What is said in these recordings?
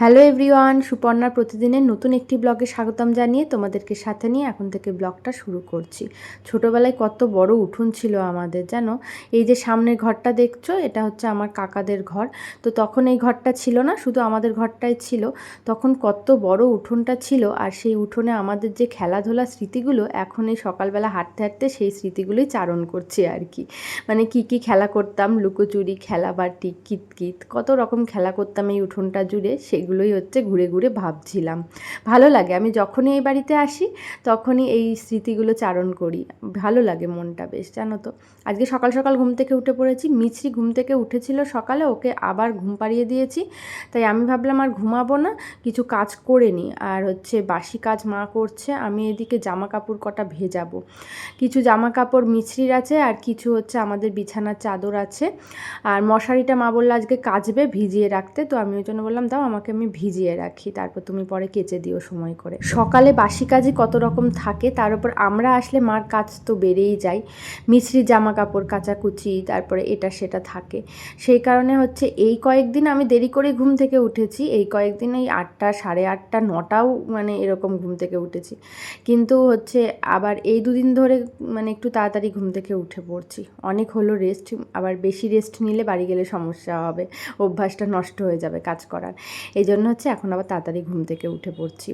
Hello everyone, সুপর্ণার প্রতিদিনের নতুন একটি ব্লগে স্বাগতম জানিয়ে তোমাদেরকে সাথে নিয়ে এখন থেকে ব্লগটা শুরু করছি। ছোটোবেলায় কত বড় উঠোন ছিল আমাদের, জানো? এই যে সামনের ঘরটা দেখছ, এটা হচ্ছে আমার কাকাদের ঘর। তো তখন এই ঘরটা ছিল না, শুধু আমাদের ঘরটাই ছিল। তখন কত বড় উঠোনটা ছিল আর সেই উঠোনে আমাদের যে খেলাধুলা স্মৃতিগুলো, এখন এই সকালবেলা হাঁটতে হাঁটতে সেই স্মৃতিগুলোই চারণ করছি আর কি। মানে কি কি খেলা করতাম, লুকোচুরি খেলা খেলাবাটি কিতকিত, কত রকম খেলা করতাম এই উঠোনটা জুড়ে সেগুলোই হচ্ছে ঘুরে ঘুরে ভাবছিলাম। ভালো লাগে, আমি যখনই এই বাড়িতে আসি তখনই এই স্মৃতিগুলো চারণ করি। ভালো লাগে মনটা বেশ, জানো তো। আজকে সকাল সকাল ঘুম থেকে উঠে পড়েছি, মিছরি ঘুম থেকে উঠেছিল সকালে, ওকে আবার ঘুম পাড়িয়ে দিয়েছি। তাই আমি ভাবলাম আর ঘুমাবো না, কিছু কাজ করে নিই। আর হচ্ছে বাসি কাজ মা করছে, আমি এদিকে জামা কাপড় কটা ভেজাবো। কিছু জামা কাপড় মিছরির আছে, আর কিছু হচ্ছে আমাদের বিছানার চাদর আছে। আর মশারিটা মা বলল আজকে কাচবে ভিজিয়ে রাখতে, তো আমি ওই জন্য বললাম, দাও আমাকে আমি ভিজিয়ে রাখি, তারপর তুমি পরে কেচে দিও সময় করে। সকালে বাসি কাজই কত রকম থাকে, তার উপর আমরা আসলে মার কাজ তো বেড়েই যায়। মিছরি জামা কাপড় কাচাকুচি, তারপরে এটা সেটা থাকে। সেই কারণে হচ্ছে এই কয়েকদিন আমি দেরি করে ঘুম থেকে উঠেছি, এই কয়েকদিন এই আটটা, সাড়ে আটটা, নটাও মানে এরকম ঘুম থেকে উঠেছি। কিন্তু হচ্ছে আবার এই দুদিন ধরে মানে একটু তাড়াতাড়ি ঘুম থেকে উঠে পড়ছি। অনেক হলো রেস্ট আবার বেশি রেস্ট নিলে বাড়ি গেলে সমস্যা হবে, অভ্যাসটা নষ্ট হয়ে যাবে কাজ করার। এই জন্য হচ্ছে এখন আবার তাড়াতাড়ি ঘুম থেকে উঠে পড়ছি।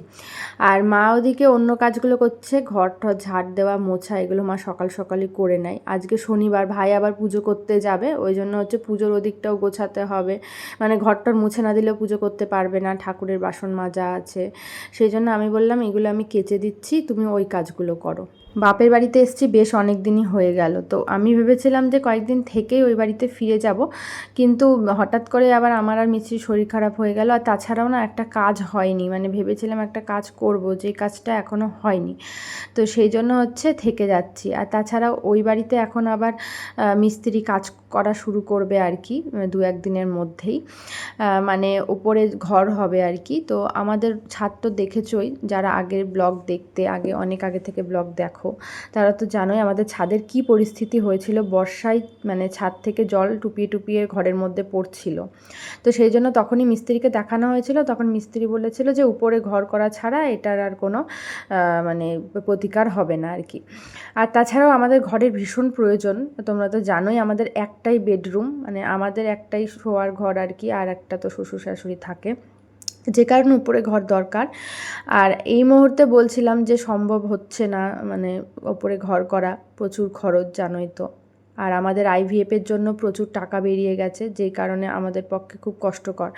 আর মা ওদিকে অন্য কাজগুলো করছে, ঘর টর ঝাড় দেওয়া, মোছা, এগুলো মা সকাল সকালই করে নেয়। আজকে শনিবার ভাই আবার পুজো করতে যাবে, ওই জন্য হচ্ছে পুজোর ওদিকটাও গোছাতে হবে। মানে ঘরটর মুছে না দিলেও পুজো করতে পারবে না, ঠাকুরের বাসন মাজা আছে। সেই জন্য আমি বললাম, এগুলো আমি কেচে দিচ্ছি, তুমি ওই কাজগুলো করো। বাপের বাড়িতে এসেছি, বেশ অনেক দিনই হয়ে গেল। তো আমি ভেবেছিলাম যে কয়েকদিন থেকেই ওই বাড়িতে ফিরে যাব। কিন্তু হঠাৎ করে আবার আমার আর মিস্ত্রির শরীর খারাপ হয়ে গেল। আর তাছাড়াও না একটা কাজ হয়নি। মানে ভেবেছিলাম একটা কাজ করব, যে কাজটা এখনও হয়নি। তো সেই জন্য হচ্ছে থেকে যাচ্ছি। আর তাছাড়াও ওই বাড়িতে এখন আবার মিস্ত্রি কাজ করা শুরু করবে আর কি দু একদিনের মধ্যেই। মানে ওপরে ঘর হবে আর কি। তো আমাদের ছাদ তো দেখেছই, যারা আগের ব্লগ দেখতে, আগে অনেক আগে থেকে ব্লগ দেখো, তারা তো জানোই আমাদের ছাদের কি পরিস্থিতি হয়েছিল। বর্ষায় মানে ছাদ থেকে জল টুপিয়ে টুপিয়ে ঘরের মধ্যে পড়ছিল। তো সেই জন্য তখনই মিস্ত্রিকে দেখানো হয়েছিল। তখন মিস্ত্রি বলেছিল যে, উপরে ঘর করা ছাড়া এটার আর কোনো মানে প্রতিকার হবে না আর কি। আর তাছাড়াও আমাদের ঘরের ভীষণ প্রয়োজন, তোমরা তো জানোই আমাদের একটাই বেডরুম মানে আমাদের একটাই শোয়ার ঘর আর কি, আর একটা তো শ্বশুর শাশুড়ি থাকে। যে কারণে উপরে ঘর দরকার। আর এই মুহূর্তে বলছিলাম যে সম্ভব হচ্ছে না মানে ওপরে ঘর করা, প্রচুর খরচ, জানোই তো। আর আমাদের আইভিএফের জন্য প্রচুর টাকা বেরিয়ে গেছে যেই কারণে আমাদের পক্ষে খুব কষ্টকর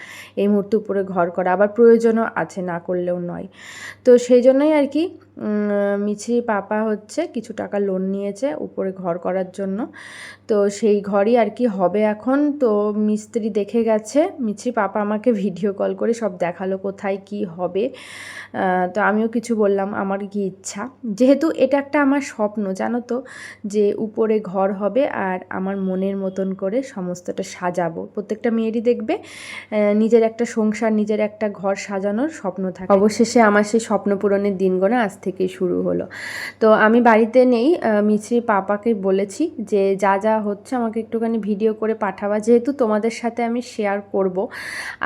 এই মুহূর্তে উপরে ঘর করা। আবার প্রয়োজনও আছে, না করলেও নয়। তো সেই জন্যই আর কি মিছি পাপা হচ্ছে কিছু টাকা লোন নিয়েছে উপরে ঘর করার জন্য। তো সেই ঘরই আর কি হবে এখন। তো মিস্ত্রি দেখে গেছে, মিছি পাপা আমাকে ভিডিও কল করে সব দেখাল কোথায় কি হবে। তো আমিও কিছু বললাম, আমার কি ইচ্ছা। যেহেতু এটা একটা আমার স্বপ্ন, জানো তো, যে উপরে ঘর হবে আর আমার মনের মতন করে সমস্তটা সাজাবো। প্রত্যেকটা মেয়েরই দেখবে নিজের একটা সংসার, নিজের একটা ঘর সাজানোর স্বপ্ন থাকে। অবশেষে আমার সেই স্বপ্ন পূরণের দিনগুলো আজ থেকেই শুরু হলো। তো আমি বাড়িতে নেই মিছরি পাপাকে বলেছি যে, যা যা হচ্ছে আমাকে একটুখানি ভিডিও করে পাঠাবা। যেহেতু তোমাদের সাথে আমি শেয়ার করব।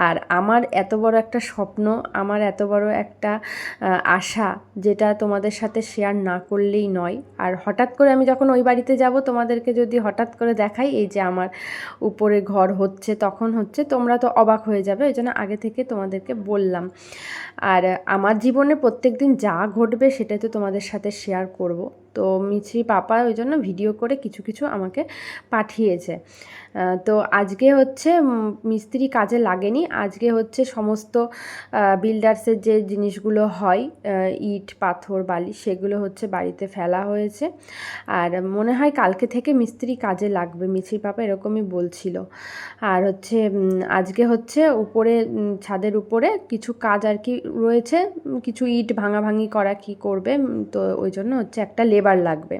আর আমার এত বড় একটা স্বপ্ন, আমার এত বড় একটা আশা যেটা তোমাদের সাথে শেয়ার না করলেই নয়। আর হঠাৎ করে আমি যখন ওই বাড়িতে যাব, তোমাদেরকে যদি হঠাৎ করে দেখাই, এই যে আমার উপরে ঘর হচ্ছে, তখন হচ্ছে তোমরা তো অবাক হয়ে যাবে। ওই জন্য আগে থেকে তোমাদেরকে বললাম। আর আমার জীবনে প্রত্যেক দিন যা ঘটবে সেটাই তো তোমাদের সাথে শেয়ার করব। তো মিছরি পাপা ওই জন্য ভিডিও করে কিছু কিছু আমাকে পাঠিয়েছে। তো আজকে হচ্ছে মিস্ত্রি কাজে লাগেনি। আজকে হচ্ছে সমস্ত বিল্ডার্সের যে জিনিসগুলো হয় ইট, পাথর, বালি, সেগুলো হচ্ছে বাড়িতে ফেলা হয়েছে। আর মনে হয় কালকে থেকে মিস্ত্রি কাজে লাগবে। মিছরি পাপা এরকমই বলছিল। আর হচ্ছে আজকে হচ্ছে উপরে ছাদের উপরে কিছু কাজ আর কি রয়েছে। কিছু ইট ভাঙাভাঙি করা কি করবে তো ওই জন্য হচ্ছে একটা লেবার লাগবে।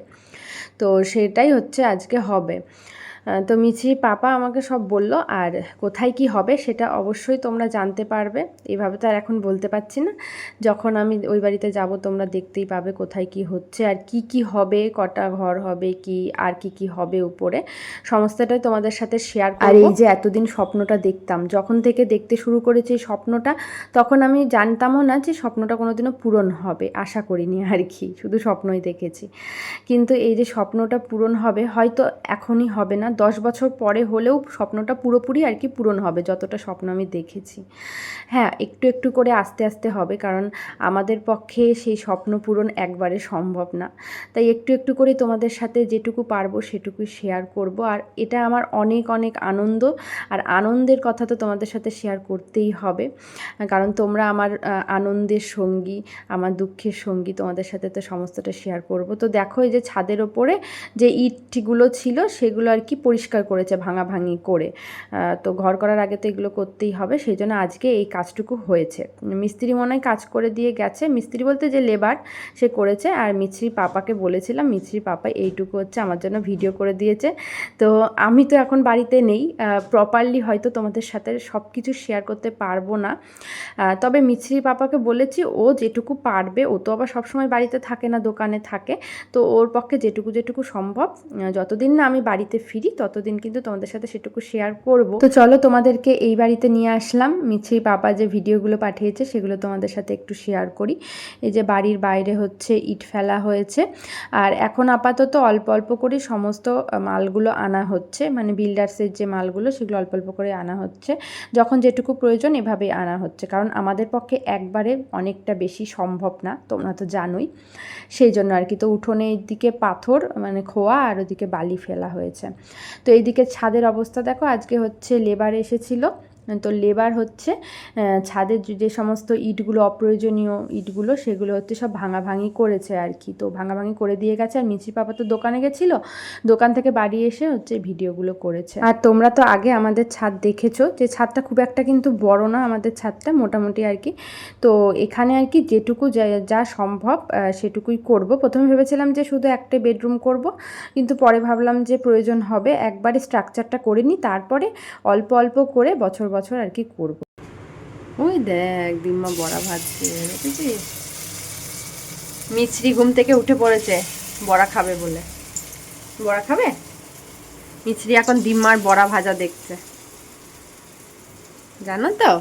তো সেটাই হচ্ছে আজকে হবে। তো মিছির পাপা আমাকে সব বলল আর কোথায় কি হবে সেটা অবশ্যই তোমরা জানতে পারবে। এইভাবে তো আর এখন বলতে পারছি না। যখন আমি ওই বাড়িতে যাব তোমরা দেখতেই পাবে কোথায় কি হচ্ছে আর কি কি হবে কটা ঘর হবে কি আর কি কি হবে উপরে। সমস্তটাই তোমাদের সাথে শেয়ার আর এই যে এতদিন স্বপ্নটা দেখতাম যখন থেকে দেখতে শুরু করেছি এই স্বপ্নটা তখন আমি জানতামও না যে স্বপ্নটা কোনোদিনও পূরণ হবে আশা করিনি আর কি শুধু স্বপ্নই দেখেছি। কিন্তু এই যে স্বপ্নটা পূরণ হবে হয়তো এখনই হবে না দশ বছর পরে হলেও স্বপ্নটা পুরোপুরি আর কি পূরণ হবে, যতটা স্বপ্ন আমি দেখেছি। হ্যাঁ একটু একটু করে আস্তে আস্তে হবে, কারণ আমাদের পক্ষে সেই স্বপ্ন পূরণ একবারে সম্ভব না। তাই একটু একটু করে তোমাদের সাথে যেটুকু পারব সেটুকুই শেয়ার করব। আর এটা আমার অনেক অনেক আনন্দ, আর আনন্দের কথা তো তোমাদের সাথে শেয়ার করতেই হবে। কারণ তোমরা আমার আনন্দের সঙ্গী, আমার দুঃখের সঙ্গী, তোমাদের সাথে তো সমস্তটা শেয়ার করব। তো দেখো এই যে ছাদের ওপরে যে ইটগুলো ছিল, সেগুলো আর কি পরিষ্কার করেছে ভাঙাভাঙি করে। তো ঘর করার আগে তো এগুলো করতেই হবে, সেই জন্য আজকে এই কাজটুকু হয়েছে। মিস্ত্রি মনে হয় কাজ করে দিয়ে গেছে। মিস্ত্রি বলতে যে লেবার সে করেছে। আর মিছরি পাপাকে বলেছিলাম, মিছরি পাপা এইটুকু হচ্ছে আমার জন্য ভিডিও করে দিয়েছে। তো আমি তো এখন বাড়িতে নেই প্রপারলি হয়তো তোমাদের সাথে সব কিছু শেয়ার করতে পারব না। তবে মিছরি পাপাকে বলেছি, ও যেটুকু পারবে, ও তো আবার সবসময় বাড়িতে থাকে না, দোকানে থাকে। তো ওর পক্ষে যেটুকু যেটুকু সম্ভব যতদিন না আমি বাড়িতে ফিরি ততদিন কিন্তু তোমাদের সাথে সেটুকু শেয়ার করব। তো চলো তোমাদেরকে এই বাড়িতে নিয়ে আসলাম। মিছি পাপা যে ভিডিওগুলো পাঠিয়েছে, সেগুলো তোমাদের সাথে একটু শেয়ার করি। এই যে বাড়ির বাইরে হচ্ছে ইট ফেলা হয়েছে। আর এখন আপাতত অল্প অল্প করে সমস্ত মালগুলো আনা হচ্ছে। মানে বিল্ডার্সের যে মালগুলো, সেগুলো অল্প অল্প করে আনা হচ্ছে। যখন যেটুকু প্রয়োজন এভাবেই আনা হচ্ছে। কারণ আমাদের পক্ষে একবারে অনেকটা বেশি সম্ভব না, তোমরা তো জানোই। সেই জন্য আর কি। তো উঠোনে দিকে পাথর মানে খোয়া, আর ওদিকে বালি ফেলা হয়েছে। তো এইদিকে ছাদের অবস্থা দেখো আজকে হচ্ছে লেবার এসেছিল। তো লেবার হচ্ছে ছাদের যে- সমস্ত ইটগুলো, অপ্রয়োজনীয় ইটগুলো, সেগুলো হচ্ছে সব ভাঙাভাঙি করেছে আর কি। তো ভাঙাভাঙি করে দিয়ে গেছে আর মিছি পাপা তো দোকানে গেছিল, দোকান থেকে বাড়ি এসে হচ্ছে ভিডিওগুলো করেছে। আর তোমরা তো আগে আমাদের ছাদ দেখেছ, যে ছাদটা খুব একটা কিন্তু বড় না আমাদের ছাদটা, মোটামুটি আর কি। তো এখানে আর কি যেটুকু যা সম্ভব সেটুকুই করব। প্রথমে ভেবেছিলাম যে শুধু একটা বেডরুম করব, কিন্তু পরে ভাবলাম যে প্রয়োজন হবে, একবারে স্ট্রাকচারটা করে নিই, তারপরে অল্প অল্প করে বছর বছর আর কি করব। ওই দেখ, দিম্মা বড়া ভাজছে। মিছরি ঘুম থেকে উঠে পড়েছে, বড়া খাবে বলে। বড়া খাবে? মিছরি এখন দিম্মার বড়া ভাজা দেখছে। জানো তো?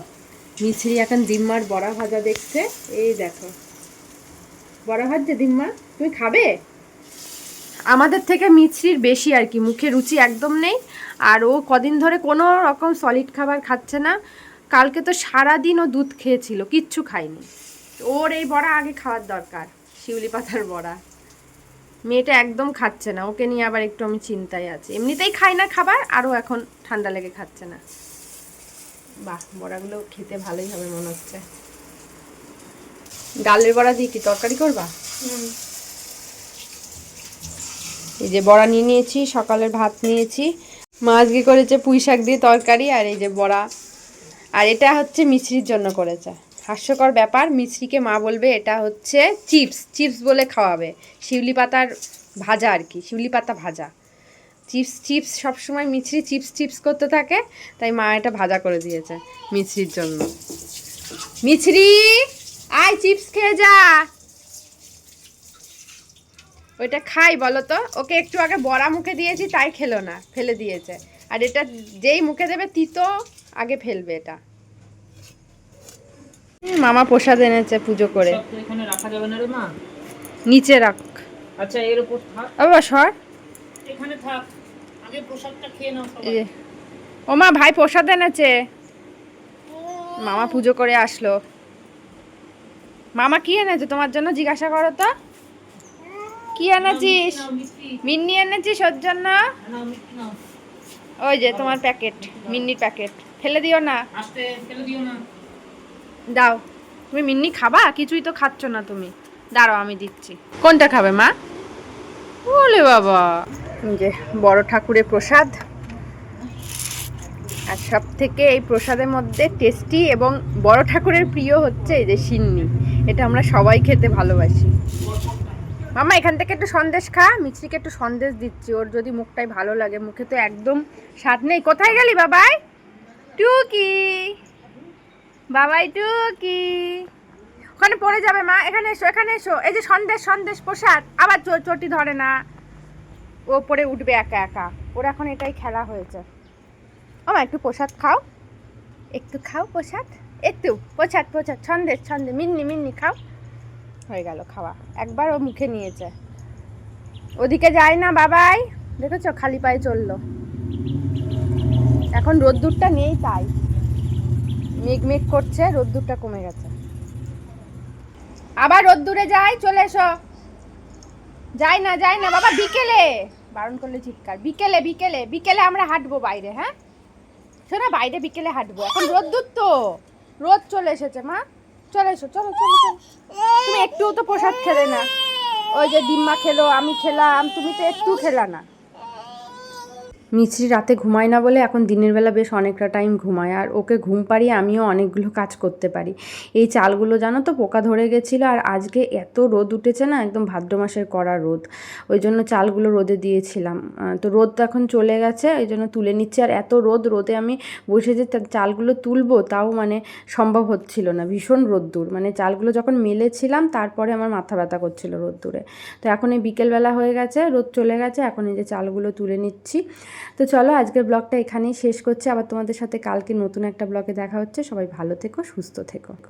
মিছরি এখন দিম্মার বড়া ভাজা দেখছে। এই দেখো। বড়া ভাজছে দিম্মা? তুমি খাবে? আমাদের থেকে মিছরির বেশি আর কি, মুখে রুচি একদম নেই। আর ও কদিন ধরে কোনো রকম সলিড খাবার খাচ্ছে না। কালকে তো সারাদিন ও দুধ খেয়েছিল, কিচ্ছু খায়নি। ওর এই বড়া আগে খাওয়ার দরকার, শিউলি পাতার বড়া। মেয়েটা একদম খাচ্ছে না, ওকে নিয়ে আবার একটু আমি চিন্তায় আছি। এমনিতেই খাই না খাবার আরও এখন ঠান্ডা লেগে খাচ্ছে না। বাহ, বড়াগুলো খেতে ভালোই হবে মনে হচ্ছে। ডালের বড়া দিয়ে কি তরকারি করবা? এই যে বড়া নিয়ে নিয়েছি, সকালের ভাত নিয়েছি। মা আজকে করেছে পুঁই শাক দিয়ে তরকারি আর এই যে বড়া। আর এটা হচ্ছে মিছরির জন্য করেছে। হাস্যকর ব্যাপার, মিছরিকে মা বলবে এটা হচ্ছে চিপস চিপস বলে খাওয়াবে। শিউলি পাতার ভাজা আর কি, শিউলি পাতা ভাজা। চিপস চিপস, সবসময় মিছরি চিপস চিপস করতে থাকে, তাই মা এটা ভাজা করে দিয়েছে মিছরির জন্য। মিছরি, আয় চিপস খেয়ে যা। ওইটা খাই বলো তো ওকে একটু আগে বড়া মুখে দিয়েছি তাই খেলো না ফেলে দিয়েছে। আর এটা যেই মুখে দেবে তিতো আগে ফেলবে এটা। মামা প্রসাদ এনেছে পুজো করে। এখানে রাখা যাবে না রে মা। নিচে রাখ। আচ্ছা এর উপর থাক। বাবা সর। এখানে থাক। আগে প্রসাদটা খেয়ে নাও সবাই। ও মা ভাই প্রসাদ এনেছে। মামা পুজো করে আসলো। মামা কি এনেছে তোমার জন্য জিজ্ঞাসা করো তো। কি মিষ্টি মিন্নি এনেছিস ওর জন্য? ওই যে তোমার প্যাকেট মিন্নির প্যাকেট। ফেলে দিও না। আস্তে ফেলে দিও না। দাও। তুমি মিন্নি খাবা? কিছুই তো খাচ্ছ না তুমি। দাঁড়াও আমি দিচ্ছি। কোনটা খাবে মা? বলে বাবা। যে বড় ঠাকুরের প্রসাদ। আর সব থেকে এই প্রসাদের মধ্যে টেস্টি এবং বড় ঠাকুরের প্রিয় হচ্ছে এই যে সিন্নি। এটা আমরা সবাই খেতে ভালোবাসি। মামা, এখান থেকে একটু সন্দেশ খা। মিছরিকে একটু সন্দেশ দিচ্ছি, ওর যদি মুখটাই ভালো লাগে। মুখে তো একদম স্বাদ নেই। কোথায় গেলি বাবাই? টুকি। বাবাই, টুকি। ওখানে পড়ে যাবে, মা। এখানে এসো এখানে এসো। এই যে সন্দেশ সন্দেশ, প্রসাদ। আবার চটি ধরে না। ও পরে উঠবে একা একা। ওর এখন এটাই খেলা হয়েছে। ও মা একটু প্রসাদ খাও। একটু খাও প্রসাদ। একটু প্রসাদ প্রসাদ। সন্দেশ সন্দেশ। মিন্নি মিন্নি, খাও। হয়ে গেল খাওয়া। একবার ও মুখে নিয়েছে। ওদিকে যায় না বাবাই। দেখেছ? খালি পায়ে চলল। এখন রোদ্দুরটা নেই তাই। মেঘ মেঘ করছে, রোদ্দুরটা কমে গেছে। আবার রোদ্দুরে যাই, চলে এসো। যাই না যাই না। বাবা, বিকেলে। বারণ করলে চিৎকার। বিকেলে বিকেলে। বিকেলে আমরা হাঁটবো বাইরে হ্যাঁ? শোনা, বাইরে বিকেলে হাঁটবো। এখন রোদ্দুর তো। রোদ চলে এসেছে, মা। চলে এসো, চলো চলো তুমি একটুও তো প্রসাদ খেলে না। ওই যে ডিম্মা খেলো, আমি খেলাম, তুমি তো একটু খেলা না। মিছরি রাতে ঘুমায় না বলে এখন দিনের বেলা বেশ অনেকটা টাইম ঘুমায়। আর ওকে ঘুম পাড়িয়ে আমিও অনেকগুলো কাজ করতে পারি। এই চালগুলো জানো তো, পোকা ধরে গেছিল আর আজকে এত রোদ উঠেছে না, একদম ভাদ্র মাসের কড়া রোদ। ওই জন্য চালগুলো রোদে দিয়েছিলাম। তো রোদ তো এখন চলে গেছে ওই জন্য তুলে নিচ্ছি। আর এত রোদ রোদে আমি বসে যে চালগুলো তুলবো তাও মানে সম্ভব হচ্ছিল না, ভীষণ রোদ্দুর। মানে চালগুলো যখন মেলেছিলাম, তারপরে আমার মাথা ব্যথা করছিল রোদ্দুরে। তো এখন এই বিকেলবেলা হয়ে গেছে, রোদ চলে গেছে, এখন এই যে চালগুলো তুলে নিচ্ছি। তো চলো আজকের ব্লগটা এখানেই শেষ করছি। আবার তোমাদের সাথে কালকে নতুন একটা ব্লগে দেখা হচ্ছে। সবাই ভালো থেকো, সুস্থ থেকো।